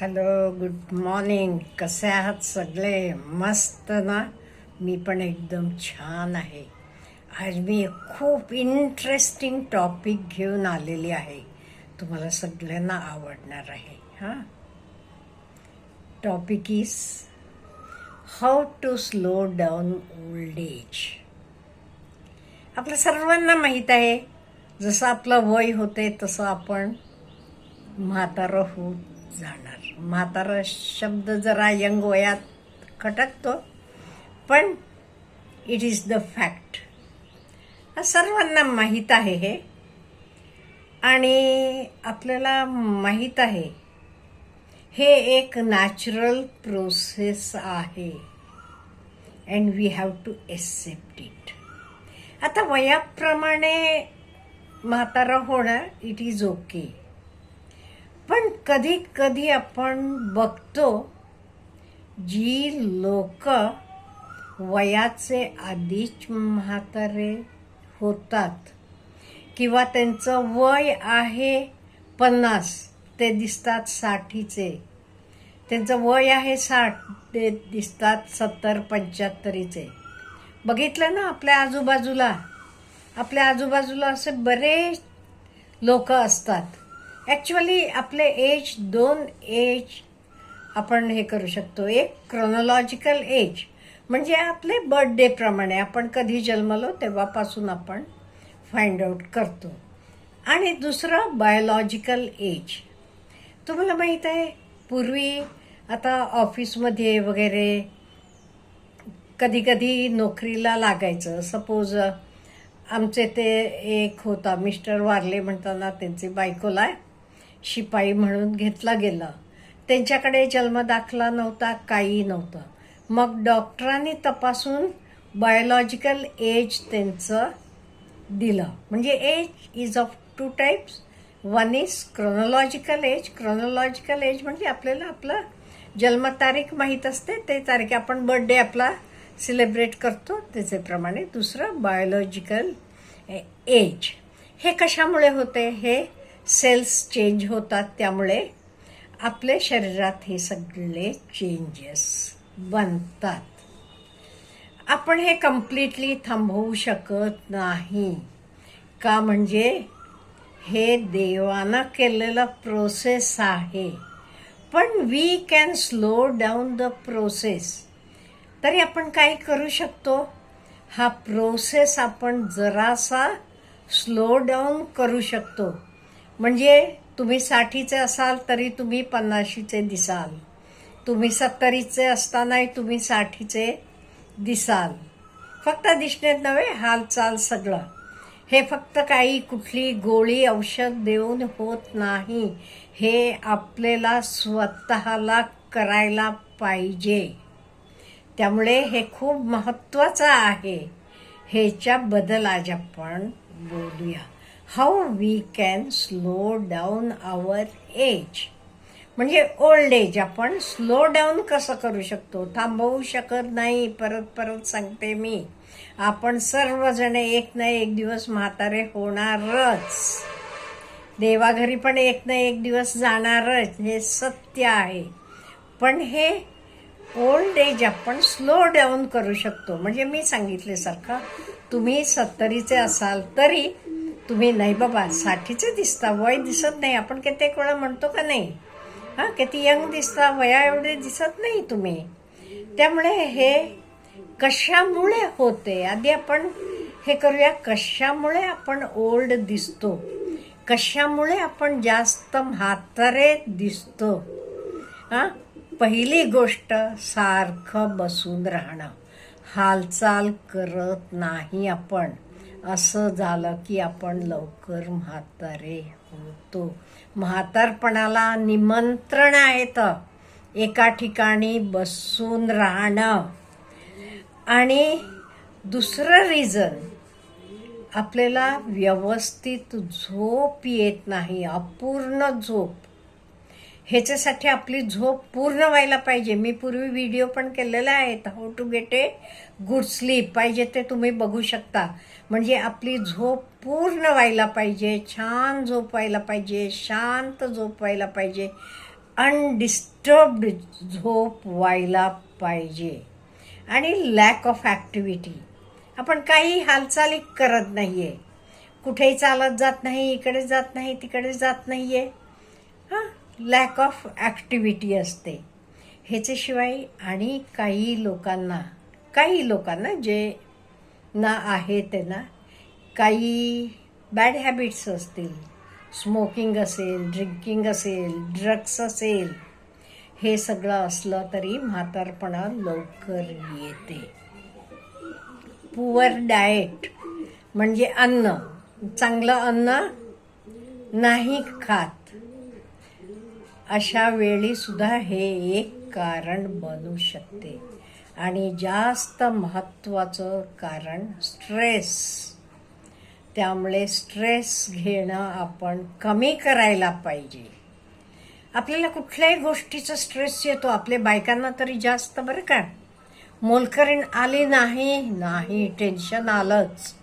Hello good morning. कसे आहात सगळे? मस्त ना? मी पण एकदम छान आहे. आज मी एक खूप इंटरेस्टिंग टॉपिक घेऊन आलेली आहे. तुम्हाला सगळ्यांना आवडणार आहे हां? Topic is how to slow down old age आपल्या सर्वांना माहीत आहे जसं आपलं वय होते तसं आपण म्हातारं होत जाणार. म्हातारा शब्द जरा यंग वयात खटकतो पण इट इज द फॅक्ट सर्वांना माहीत आहे हे. आणि आपल्याला माहीत आहे हे एक नॅचरल प्रोसेस आहे. And we have to accept it आता वयाप्रमाणे म्हातारं होणं इट इज ओके पण कधी कधी आपण बघतो जी लोक वयाचे आधीच म्हातारे होतात किंवा त्यांचं वय आहे पन्नास ते दिसतात साठीचे. त्यांचं वय आहे साठ ते दिसतात सत्तर पंच्याहत्तरीचे. बघितलं ना आपल्या आजूबाजूला? आपल्या आजूबाजूला असे बरेच लोक असतात. ॲक्च्युअली आपले एज दोन एज आपण हे करू शकतो. एक क्रोनॉलॉजिकल एज म्हणजे आपले बर्थडेप्रमाणे आपण कधी जन्मलो तेव्हापासून आपण फाइंड आउट करतो. आणि दुसरं बायोलॉजिकल एज तुम्हाला माहीत आहे पूर्वी आता ऑफिसमध्ये वगैरे कधीकधी नोकरीला लागायचं. सपोज आमचे ते एक होता मिस्टर वारले म्हणताना त्यांची बायकोला शिपाई म्हणून घेतला गेला. त्यांच्याकडे जन्मदाखला नव्हता काही नव्हतं. मग डॉक्टरांनी तपासून बायोलॉजिकल एज त्यांचं दिलं. म्हणजे age is of two types one is chronological age chronological age म्हणजे आपल्याला आपलं जन्मतारीख माहीत असते. ते तारीख आपण बर्थडे आपला सेलिब्रेट करतो. त्याचेप्रमाणे दुसरं बायोलॉजिकल एज हे कशामुळे होते? हे सेल्स चेंज होतात त्यामुळे आपल्या शरीरात हे सगळे चेंजेस बनतात. आपण हे कम्प्लिटली थांबवू शकत नाही. का म्हणजे हे देवानं केलेलं प्रोसेस आहे. पण we can slow down the process तरी आपण काय करू शकतो? हा प्रोसेस आपण जरासा स्लो डाऊन करू शकतो. म्हणजे तुम्ही साठीचे असाल तरी तुम्ही पन्नाशीचे दिसाल. तुम्ही सत्तरीचे असतानाही तुम्ही साठीचे दिसाल. फक्त दिसण्यात नव्हे हालचाल सगळं. हे फक्त काही कुठली गोळी औषध देऊन होत नाही. हे आपल्याला स्वतःला करायला पाहिजे. त्यामुळे हे खूप महत्त्वाचं आहे. ह्याच्याबद्दल आज आपण बोलूया. How we can slow down our age म्हणजे ओल्ड एज आपण स्लो डाऊन कसं करू शकतो? थांबवू शकत नाही. परत परत सांगते मी. आपण सर्वजण एक ना एक दिवस म्हातारे होणारच. देवाघरी पण एक ना एक दिवस जाणारच. हे सत्य आहे. पण हे ओल्ड एज आपण स्लो डाऊन करू शकतो. म्हणजे मी सांगितल्यासारखं तुम्ही सत्तरीचे असाल तरी तुम्ही नाही बाबा साठीचे दिसता वय दिसत नाही. आपण कित्येक वेळा म्हणतो का नाही? हां किती यंग दिसता वया एवढे दिसत नाही तुम्ही. त्यामुळे हे कशामुळे होते? आधी आपण हे करूया कशामुळे आपण ओल्ड दिसतो? कशामुळे आपण जास्त म्हातारे दिसतो? हां पहिली गोष्ट सारखं बसून राहणं. हालचाल करत नाही आपण. असं झालं की आपण लवकर म्हातारे होतो. म्हातारपणाला निमंत्रण आहेत. एका ठिकाणी बसून राहणं. आणि दुसरं रिझन आपल्याला व्यवस्थित झोप येत नाही अपूर्ण झोप. ह्याच्यासाठी आपली झोप पूर्ण व्हायला पाहिजे. मी पूर्वी व्हिडिओ पण केलेला आहेत how to get a good sleep पाहिजे ते तुम्ही बघू शकता. म्हणजे आपली झोप पूर्ण व्हायला पाहिजे छान झोपायला पाहिजे शांत झोप व्हायला पाहिजे अनडिस्टर्ब्ड झोप व्हायला पाहिजे. आणि लॅक ऑफ ॲक्टिव्हिटी आपण काही हालचाली करत नाही आहे कुठेही चालत जात नाही इकडे जात नाही तिकडे जात नाही आहे हां? लॅक ऑफ ॲक्टिव्हिटी असते. ह्याच्याशिवाय आणि काही लोकांना काही लोकांना जे ना आहे त्यांना काही बॅड हॅबिट्स असतील. स्मोकिंग असेल ड्रिंकिंग असेल ड्रग्स असेल हे सगळं असलं तरी म्हातारपणा लवकर येते. पुअर डाएट म्हणजे अन्न. चांगलं अन्न नाही खात. अशा वेळीसुद्धा हे एक कारण बनू शकते. आणि जास्त महत्त्वाचं कारण स्ट्रेस त्यामुळे स्ट्रेस घेणं आपण कमी करायला पाहिजे. आपल्याला कुठल्याही गोष्टीचा स्ट्रेस येतो आपल्या बायकांना तरी जास्त बरं का? मोलकरीण आली नाही नाही टेन्शन आलंच.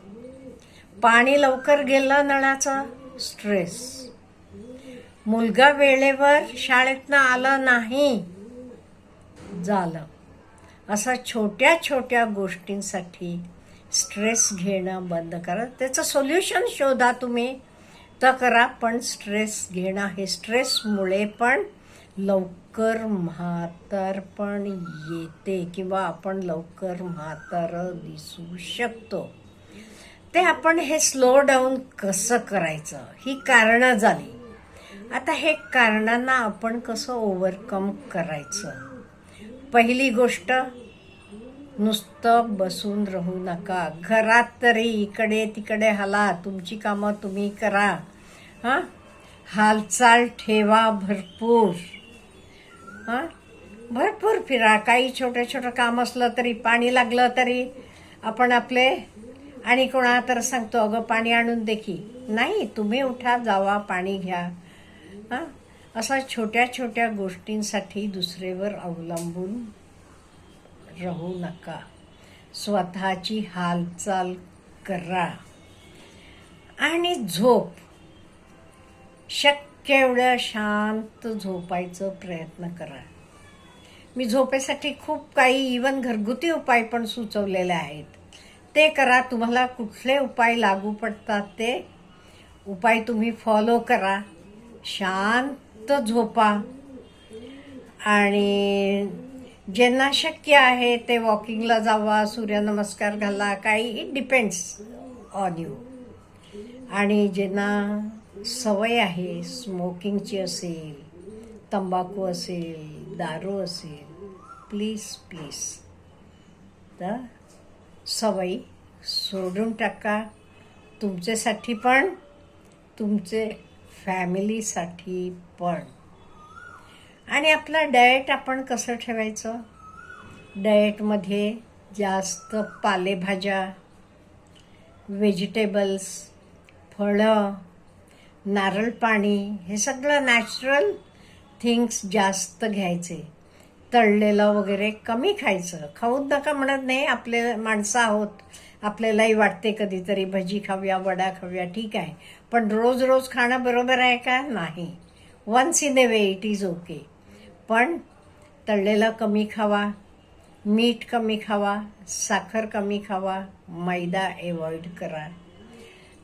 पाणी लवकर गेलं नळाचा स्ट्रेस मुलगा वेळेवर शाळेतनं आलं नाही. झालं. असा छोट्या छोट्या गोष्टींसाठी स्ट्रेस घेणं बंद करा. त्याचं सोल्युशन शोधा तुम्ही. तर करा पण स्ट्रेस घेणं हे स्ट्रेसमुळे पण लवकर म्हातारपण येते किंवा आपण लवकर म्हातार दिसू शकतो. ते आपण हे स्लो डाऊन कसं करायचं? ही कारणं झाली. आता हे कारणांना आपण कसं ओव्हरकम करायचं? पहिली गोष्ट नुसतं बसून राहू नका. घरात तरी इकडे तिकडे हला तुमची कामं तुम्ही करा. हां? हालचाल ठेवा भरपूर. हां? भरपूर फिरा. काही छोटं छोटं काम असलं तरी पाणी लागलं तरी आपण आपले आणि कोणा तर सांगतो अगं पाणी आणून देखी नाही तुम्ही उठा जावा पाणी घ्या. हां? असा छोट्या छोट्या गोष्टींसाठी दुसरेवर अवलंबून राहू नका. स्वतःची हालचाल करा. आणि झोप. शक्य एवढं शांत झोपायचं प्रयत्न करा. मी झोपेसाठी खूप काही इवन घरगुती उपाय पण सुचवलेले आहेत. ते करा. तुम्हाला कुठले उपाय लागू पडतात ते? उपाय तुम्ही फॉलो करा. शांत झोपा. आणि ज्यांना शक्य आहे ते वॉकिंगला जावा सूर्यनमस्कार घाला काही इट डिपेंड्स ऑन यू आणि ज्यांना सवय आहे स्मोकिंगची असेल तंबाखू असेल दारू असेल प्लीज प्लीज तर सवयी सोडून टाका. तुमच्यासाठी पण तुमचे फॅमिलीसाठी पण. आणि आपलं डाएट आपण कसं ठेवायचं? डाएटमध्ये जास्त पालेभाज्या व्हेजिटेबल्स फळं नारळ पाणी हे सगळं नॅचरल थिंग्स जास्त घ्यायचे. तळलेलं वगैरे कमी खायचं. खाऊच नका म्हणत नाही आपले माणसं आहोत. आपल्यालाही वाटते कधीतरी भजी खाऊया वडा खाऊया ठीक आहे. पण रोज रोज खाणं बरोबर आहे का? नाही. Once in a way it is okay पण तळलेलं कमी खावा मीठ कमी खावा साखर कमी खावा मैदा एवॉइड करा.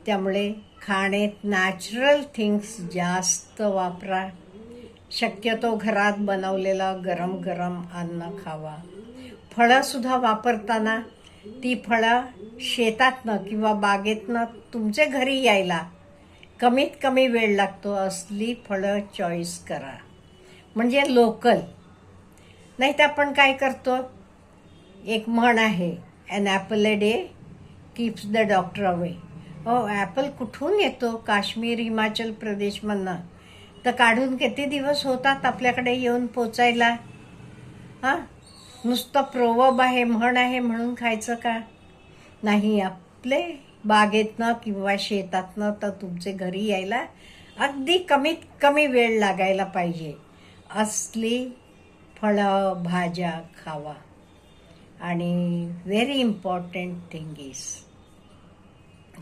त्यामुळे खाण्यात नॅचरल थिंग्स जास्त वापरा. शक्यतो घरात बनवलेलं गरम गरम अन्न खावा. फळंसुद्धा वापरताना ती फळं शेतातनं किंवा बागेतनं तुमच्या घरी यायला कमीत कमी वेळ लागतो असली फळं चॉईस करा. म्हणजे लोकल नाही तर आपण काय करतो? एक म्हण आहे an apple a day keeps the doctor away हो ॲपल कुठून येतो? काश्मीर हिमाचल प्रदेशमधनं. तर काढून किती दिवस होतात आपल्याकडे येऊन पोचायला? हां? नुसतं प्रोवब आहे म्हण आहे म्हणून खायचं का? नाही आपले बागेतनं किंवा शेतातनं तर तुमचे घरी यायला अगदी कमीत कमी वेळ लागायला पाहिजे. असली फळं भाज्या खावा. आणि very important thing is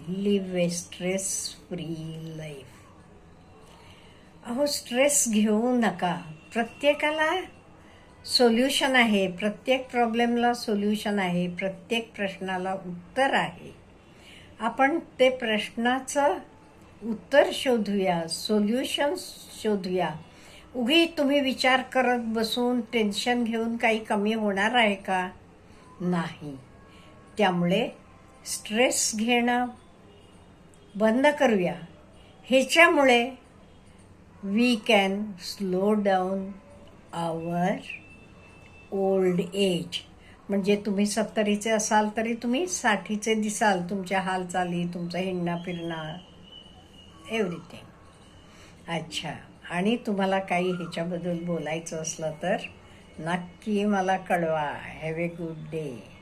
live a stress free life अहो स्ट्रेस घेऊ नका. प्रत्येकाला सोल्युशन आहे. प्रत्येक प्रॉब्लेमला सोल्युशन आहे. प्रत्येक प्रश्नाला उत्तर आहे. आपण ते प्रश्नाचं उत्तर शोधूया. सोल्युशन शोधूया. उगी तुम्ही विचार करत बसून टेन्शन घेऊन काही कमी होणार आहे का? नाही. त्यामुळे स्ट्रेस घेणं बंद करूया. ह्याच्यामुळे we can slow down our old age म्हणजे तुम्ही सत्तरीचे असाल तरी तुम्ही साठीचे दिसाल तुमच्या हालचाली तुमचं हिंडणं फिरणं एव्हरीथिंग अच्छा. आणि तुम्हाला काही ह्याच्याबद्दल बोलायचं असलं तर नक्की मला कळवा. Have a good day